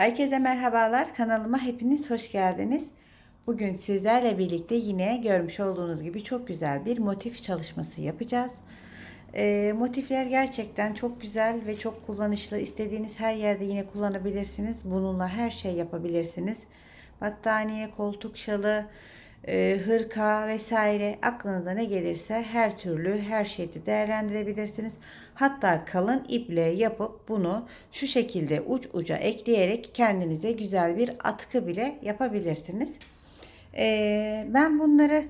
Herkese merhabalar. Kanalıma hepiniz hoş geldiniz. Bugün sizlerle birlikte yine görmüş olduğunuz gibi çok güzel bir motif çalışması yapacağız. Ee, motifler gerçekten çok güzel ve çok kullanışlı. İstediğiniz her yerde yine kullanabilirsiniz. Bununla her şey yapabilirsiniz. Battaniye, koltuk şalı, e, hırka vesaire aklınıza ne gelirse her türlü her şeyi değerlendirebilirsiniz. Hatta kalın iple yapıp bunu şu şekilde uç uca ekleyerek kendinize güzel bir atkı bile yapabilirsiniz. E, ben bunları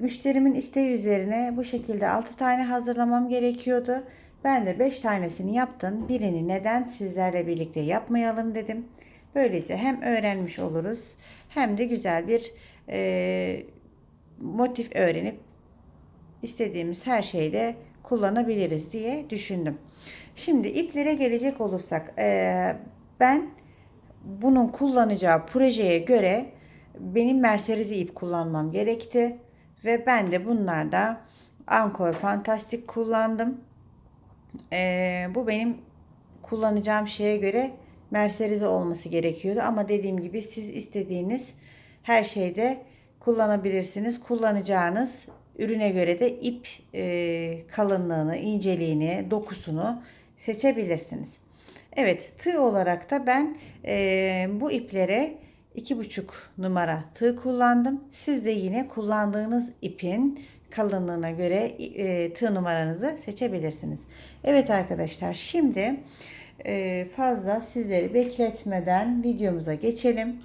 müşterimin isteği üzerine bu şekilde 6 tane hazırlamam gerekiyordu. Ben de 5 tanesini yaptım. Birini neden sizlerle birlikte yapmayalım dedim. Böylece hem öğrenmiş oluruz hem de güzel bir e, motif öğrenip istediğimiz her şeyde kullanabiliriz diye düşündüm. Şimdi iplere gelecek olursak e, ben bunun kullanacağı projeye göre benim Mercerizi ip kullanmam gerekti ve ben de bunlarda Ankor Fantastik kullandım. E, bu benim kullanacağım şeye göre Mercerize olması gerekiyordu ama dediğim gibi siz istediğiniz her şeyde kullanabilirsiniz. Kullanacağınız ürüne göre de ip e, kalınlığını, inceliğini, dokusunu seçebilirsiniz. Evet tığ olarak da ben e, bu iplere 2,5 numara tığ kullandım. Siz de yine kullandığınız ipin kalınlığına göre e, tığ numaranızı seçebilirsiniz. Evet arkadaşlar şimdi e, fazla sizleri bekletmeden videomuza geçelim.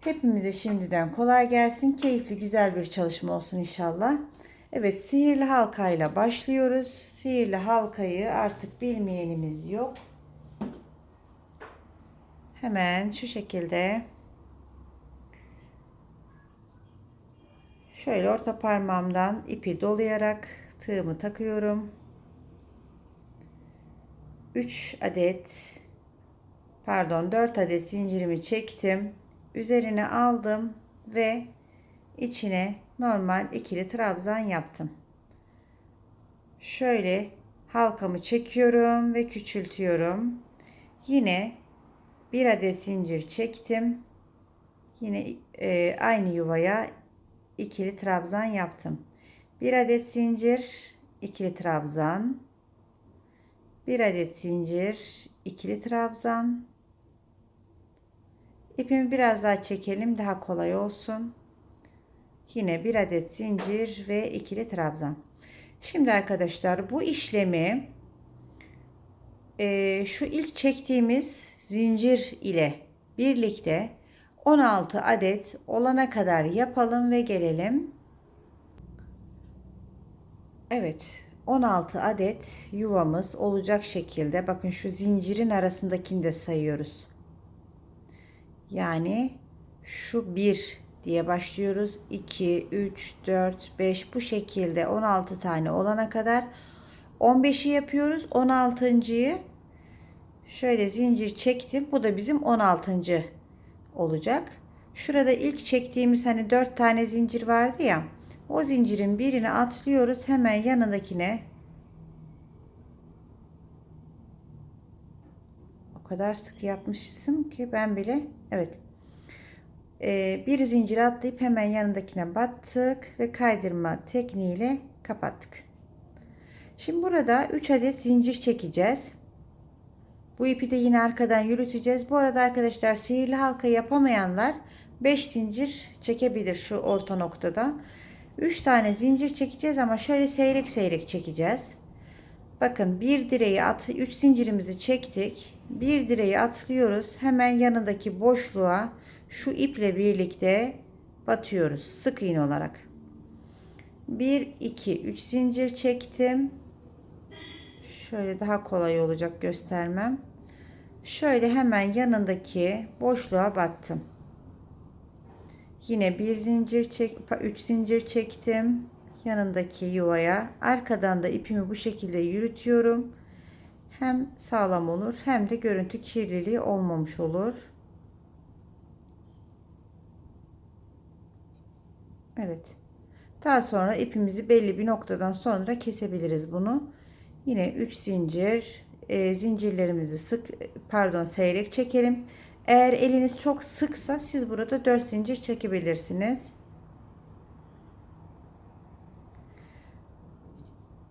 Hepimize şimdiden kolay gelsin. Keyifli güzel bir çalışma olsun inşallah. Evet sihirli halkayla başlıyoruz. Sihirli halkayı artık bilmeyenimiz yok. Hemen şu şekilde şöyle orta parmağımdan ipi dolayarak tığımı takıyorum. 3 adet pardon 4 adet zincirimi çektim üzerine aldım ve içine normal ikili trabzan yaptım. Şöyle halkamı çekiyorum ve küçültüyorum. Yine bir adet zincir çektim. Yine e, aynı yuvaya ikili trabzan yaptım. Bir adet zincir, ikili trabzan. Bir adet zincir, ikili trabzan İpimi biraz daha çekelim daha kolay olsun. Yine bir adet zincir ve ikili trabzan. Şimdi arkadaşlar bu işlemi e, şu ilk çektiğimiz zincir ile birlikte 16 adet olana kadar yapalım ve gelelim. Evet 16 adet yuvamız olacak şekilde bakın şu zincirin arasındakini de sayıyoruz. Yani şu 1 diye başlıyoruz. 2, 3, 4, 5 bu şekilde 16 tane olana kadar 15'i yapıyoruz. 16.yı şöyle zincir çektim. Bu da bizim 16. olacak. Şurada ilk çektiğimiz hani 4 tane zincir vardı ya. O zincirin birini atlıyoruz. Hemen yanındakine O kadar sık yapmışsın ki ben bile evet bir zincir atlayıp hemen yanındakine battık ve kaydırma tekniğiyle kapattık. Şimdi burada 3 adet zincir çekeceğiz. Bu ipi de yine arkadan yürüteceğiz. Bu arada arkadaşlar sihirli halka yapamayanlar 5 zincir çekebilir şu orta noktada. 3 tane zincir çekeceğiz ama şöyle seyrek seyrek çekeceğiz. Bakın bir direği at 3 zincirimizi çektik bir direği atlıyoruz. Hemen yanındaki boşluğa şu iple birlikte batıyoruz sık iğne olarak. 1 2 3 zincir çektim. Şöyle daha kolay olacak göstermem. Şöyle hemen yanındaki boşluğa battım. Yine bir zincir çek 3 zincir çektim yanındaki yuvaya. Arkadan da ipimi bu şekilde yürütüyorum hem sağlam olur hem de görüntü kirliliği olmamış olur. Evet. Daha sonra ipimizi belli bir noktadan sonra kesebiliriz bunu. Yine 3 zincir e, zincirlerimizi sık pardon seyrek çekelim. Eğer eliniz çok sıksa siz burada 4 zincir çekebilirsiniz.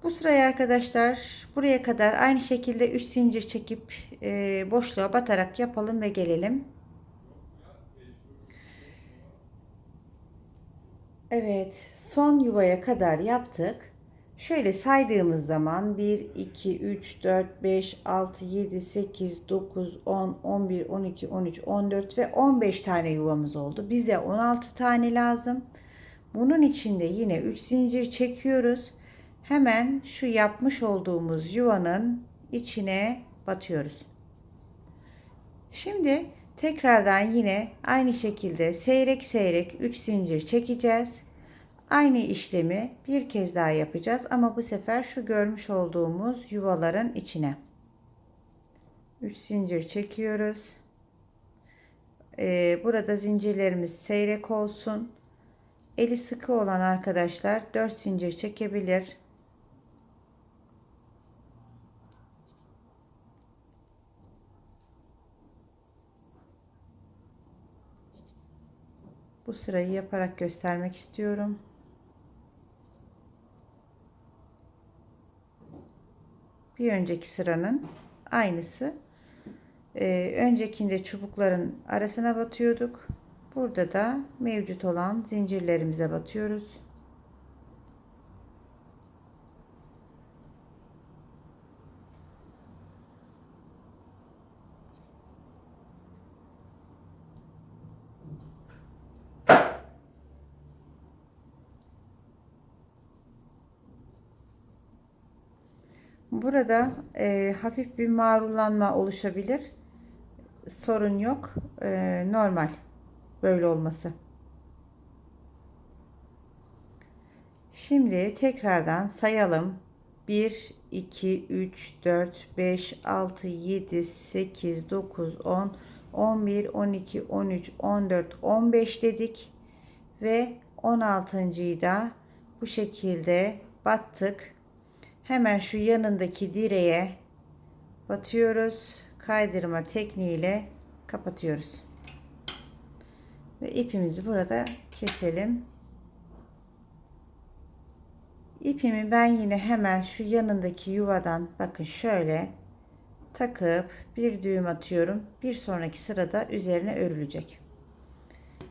Bu sırayı arkadaşlar buraya kadar aynı şekilde 3 zincir çekip e, boşluğa batarak yapalım ve gelelim. Evet, son yuvaya kadar yaptık. Şöyle saydığımız zaman 1, 2, 3, 4, 5, 6, 7, 8, 9, 10, 11, 12, 13, 14 ve 15 tane yuvamız oldu. Bize 16 tane lazım. Bunun içinde yine 3 zincir çekiyoruz. Hemen şu yapmış olduğumuz yuvanın içine batıyoruz. Şimdi tekrardan yine aynı şekilde seyrek seyrek 3 zincir çekeceğiz. Aynı işlemi bir kez daha yapacağız ama bu sefer şu görmüş olduğumuz yuvaların içine. 3 zincir çekiyoruz. Ee, burada zincirlerimiz seyrek olsun. Eli sıkı olan arkadaşlar 4 zincir çekebilir. Bu sırayı yaparak göstermek istiyorum. Bir önceki sıranın aynısı. Ee, öncekinde çubukların arasına batıyorduk. Burada da mevcut olan zincirlerimize batıyoruz. Burada e, hafif bir marullanma oluşabilir. Sorun yok. E, normal böyle olması. Şimdi tekrardan sayalım. 1, 2, 3, 4, 5, 6, 7, 8, 9, 10, 11, 12, 13, 14, 15 dedik. Ve 16.yı da bu şekilde battık. Hemen şu yanındaki direğe batıyoruz. Kaydırma tekniğiyle kapatıyoruz. Ve ipimizi burada keselim. İpimi ben yine hemen şu yanındaki yuvadan bakın şöyle takıp bir düğüm atıyorum. Bir sonraki sırada üzerine örülecek.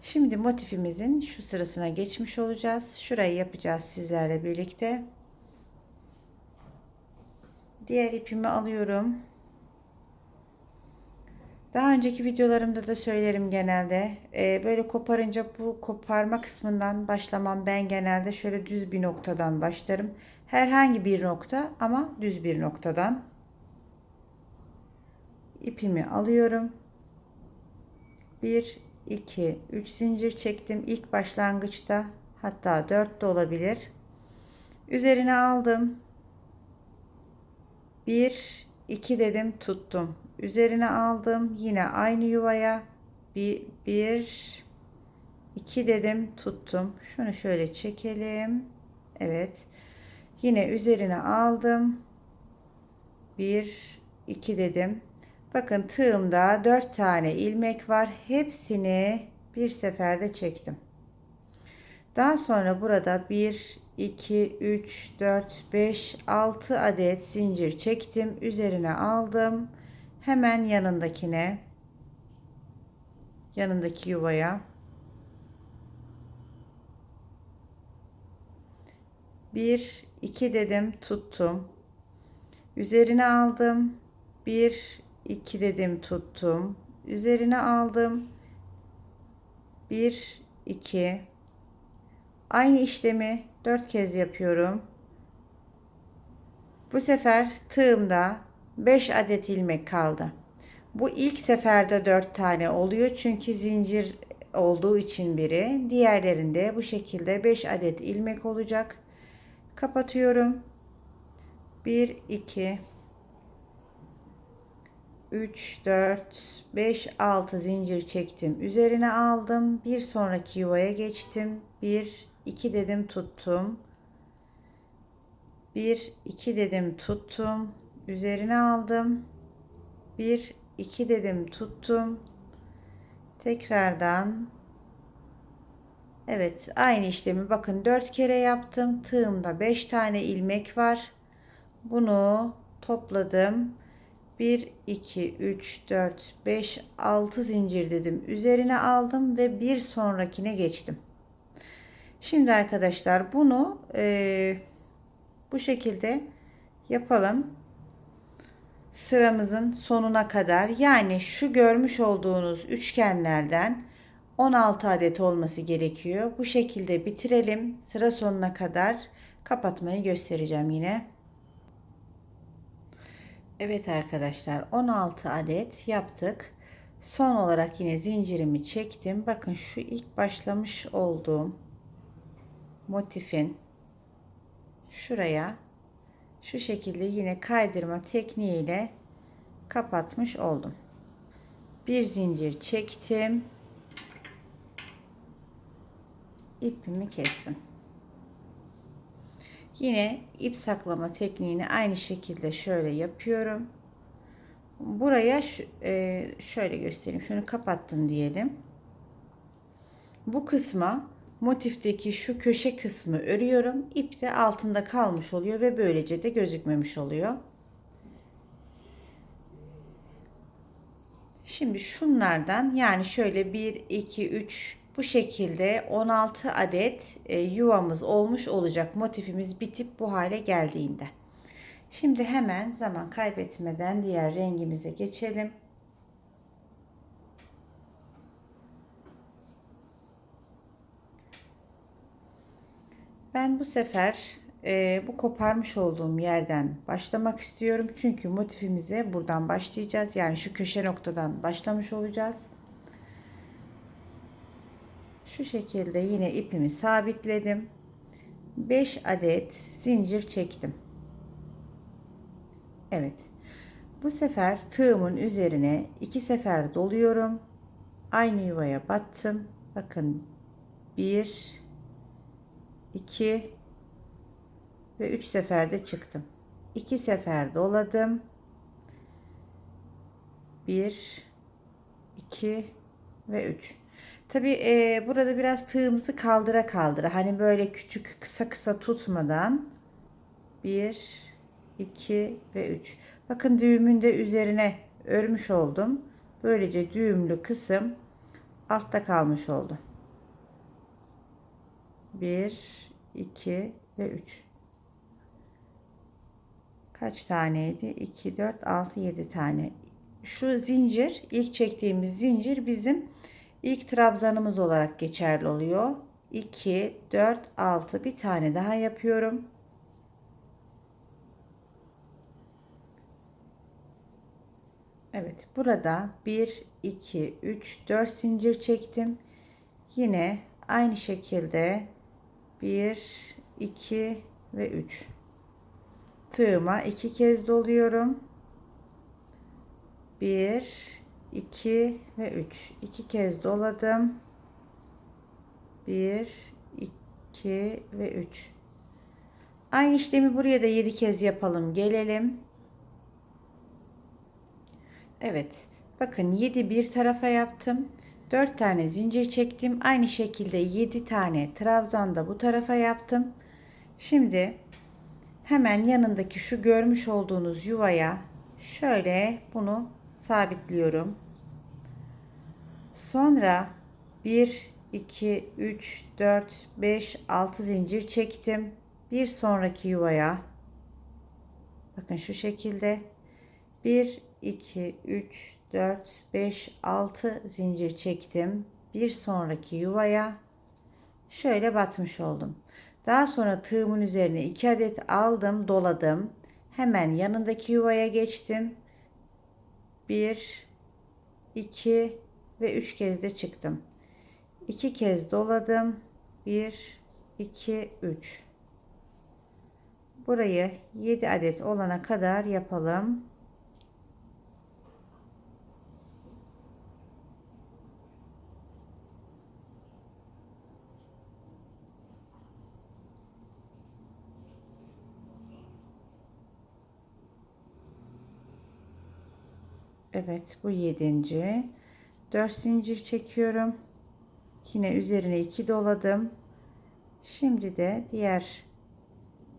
Şimdi motifimizin şu sırasına geçmiş olacağız. Şurayı yapacağız sizlerle birlikte. Diğer ipimi alıyorum. Daha önceki videolarımda da söylerim genelde. Ee, böyle koparınca bu koparma kısmından başlamam. Ben genelde şöyle düz bir noktadan başlarım. Herhangi bir nokta ama düz bir noktadan. ipimi alıyorum. 1, 2, 3 zincir çektim. ilk başlangıçta hatta 4 de olabilir. Üzerine aldım. 1 2 dedim tuttum. Üzerine aldım. Yine aynı yuvaya bir 1 2 dedim tuttum. Şunu şöyle çekelim. Evet. Yine üzerine aldım. 1 2 dedim. Bakın tığımda 4 tane ilmek var. Hepsini bir seferde çektim. Daha sonra burada 1 2 3 4 5 6 adet zincir çektim. Üzerine aldım. Hemen yanındakine yanındaki yuvaya. Bir iki dedim tuttum. Üzerine aldım. Bir iki dedim tuttum. Üzerine aldım. Bir iki. Aynı işlemi 4 kez yapıyorum. Bu sefer tığımda 5 adet ilmek kaldı. Bu ilk seferde 4 tane oluyor çünkü zincir olduğu için biri. Diğerlerinde bu şekilde 5 adet ilmek olacak. Kapatıyorum. 1 2 3 4 5 6 zincir çektim. Üzerine aldım. Bir sonraki yuvaya geçtim. 1 2 dedim tuttum. 1 2 dedim tuttum. Üzerine aldım. 1 2 dedim tuttum. Tekrardan Evet aynı işlemi bakın 4 kere yaptım. Tığımda 5 tane ilmek var. Bunu topladım. 1 2 3 4 5 6 zincir dedim. Üzerine aldım ve bir sonrakine geçtim. Şimdi arkadaşlar bunu e, bu şekilde yapalım. Sıramızın sonuna kadar yani şu görmüş olduğunuz üçgenlerden 16 adet olması gerekiyor. Bu şekilde bitirelim. Sıra sonuna kadar kapatmayı göstereceğim yine. Evet arkadaşlar 16 adet yaptık. Son olarak yine zincirimi çektim. Bakın şu ilk başlamış olduğum motifin şuraya şu şekilde yine kaydırma tekniğiyle kapatmış oldum. Bir zincir çektim. ipimi kestim. Yine ip saklama tekniğini aynı şekilde şöyle yapıyorum. Buraya e, şöyle göstereyim. Şunu kapattım diyelim. Bu kısma motifteki şu köşe kısmı örüyorum. İp de altında kalmış oluyor ve böylece de gözükmemiş oluyor. Şimdi şunlardan yani şöyle 1 2 3 bu şekilde 16 adet e, yuvamız olmuş olacak. Motifimiz bitip bu hale geldiğinde. Şimdi hemen zaman kaybetmeden diğer rengimize geçelim. Ben bu sefer e, bu koparmış olduğum yerden başlamak istiyorum. Çünkü motifimize buradan başlayacağız. Yani şu köşe noktadan başlamış olacağız. Şu şekilde yine ipimi sabitledim. 5 adet zincir çektim. Evet. Bu sefer tığımın üzerine iki sefer doluyorum. Aynı yuvaya battım. Bakın 1 2 ve 3 seferde çıktım. 2 sefer doladım. 1 2 ve 3. Tabi e, burada biraz tığımızı kaldıra kaldıra hani böyle küçük kısa kısa tutmadan 1 2 ve 3 bakın düğümün de üzerine örmüş oldum böylece düğümlü kısım altta kalmış oldu 1 2 ve 3 kaç taneydi 2 4 6 7 tane şu zincir ilk çektiğimiz zincir bizim ilk trabzanımız olarak geçerli oluyor. 2, 4, 6 bir tane daha yapıyorum. Evet burada 1, 2, 3, 4 zincir çektim. Yine aynı şekilde 1, 2 ve 3 tığıma iki kez doluyorum. 1 2 ve 3 2 kez doladım. 1 2 ve 3 aynı işlemi buraya da 7 kez yapalım. Gelelim. Evet. Bakın 7 bir tarafa yaptım 4 tane zincir çektim. Aynı şekilde 7 tane trabzan da bu tarafa yaptım. Şimdi hemen yanındaki şu görmüş olduğunuz yuvaya şöyle bunu sabitliyorum. Sonra 1, 2, 3, 4, 5, 6 zincir çektim. Bir sonraki yuvaya bakın şu şekilde. 1, 2, 3, 4, 5, 6 zincir çektim. Bir sonraki yuvaya şöyle batmış oldum. Daha sonra tığımın üzerine 2 adet aldım, doladım. Hemen yanındaki yuvaya geçtim. 1 2 ve 3 kez de çıktım. 2 kez doladım. 1 2 3 Burayı 7 adet olana kadar yapalım. Evet bu yedinci. 4 zincir çekiyorum. Yine üzerine 2 doladım. Şimdi de diğer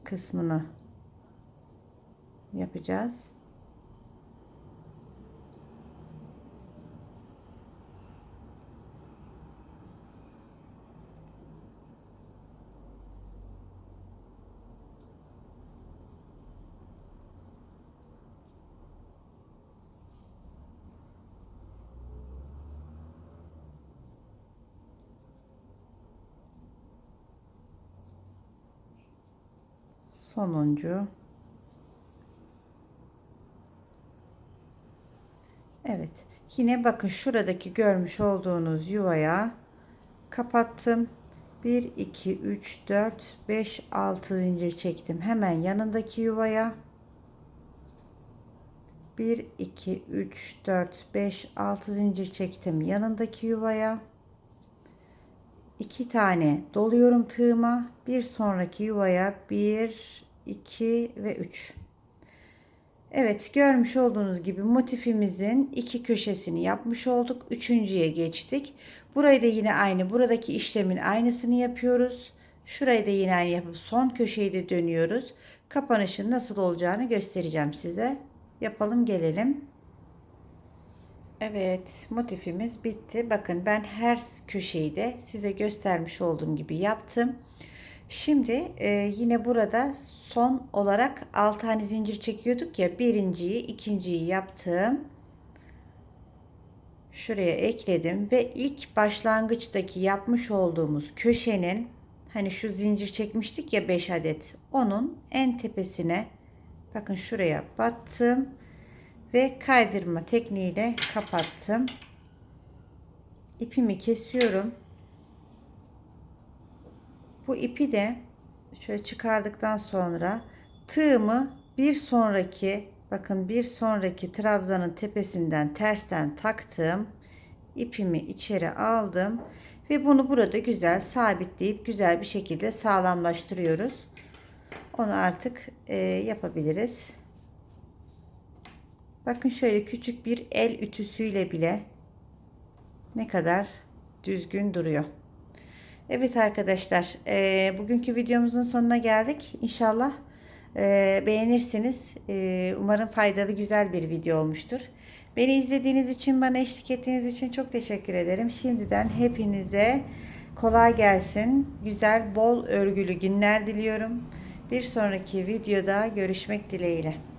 kısmını yapacağız. Sonuncu. Evet yine bakın şuradaki görmüş olduğunuz yuvaya kapattım. 1 2 3 4 5 6 zincir çektim hemen yanındaki yuvaya. 1 2 3 4 5 6 zincir çektim yanındaki yuvaya. 2 tane doluyorum tığıma. Bir sonraki yuvaya 1 2 ve 3 Evet görmüş olduğunuz gibi motifimizin iki köşesini yapmış olduk. Üçüncüye geçtik. Burayı da yine aynı buradaki işlemin aynısını yapıyoruz. Şurayı da yine aynı yapıp son köşeyi de dönüyoruz. Kapanışın nasıl olacağını göstereceğim size. Yapalım gelelim. Evet motifimiz bitti. Bakın ben her köşeyi de size göstermiş olduğum gibi yaptım. Şimdi e, yine burada son olarak 6 tane zincir çekiyorduk ya birinciyi ikinciyi yaptım. Şuraya ekledim ve ilk başlangıçtaki yapmış olduğumuz köşenin hani şu zincir çekmiştik ya 5 adet onun en tepesine bakın şuraya battım ve kaydırma tekniğiyle kapattım. İpimi kesiyorum. Bu ipi de şöyle çıkardıktan sonra tığımı bir sonraki bakın bir sonraki trabzanın tepesinden tersten taktım. İpimi içeri aldım ve bunu burada güzel sabitleyip güzel bir şekilde sağlamlaştırıyoruz. Onu artık e, yapabiliriz. Bakın şöyle küçük bir el ütüsüyle bile ne kadar düzgün duruyor. Evet arkadaşlar e, bugünkü videomuzun sonuna geldik. İnşallah e, beğenirsiniz. E, umarım faydalı güzel bir video olmuştur. Beni izlediğiniz için bana eşlik ettiğiniz için çok teşekkür ederim. Şimdiden hepinize kolay gelsin. Güzel bol örgülü günler diliyorum. Bir sonraki videoda görüşmek dileğiyle.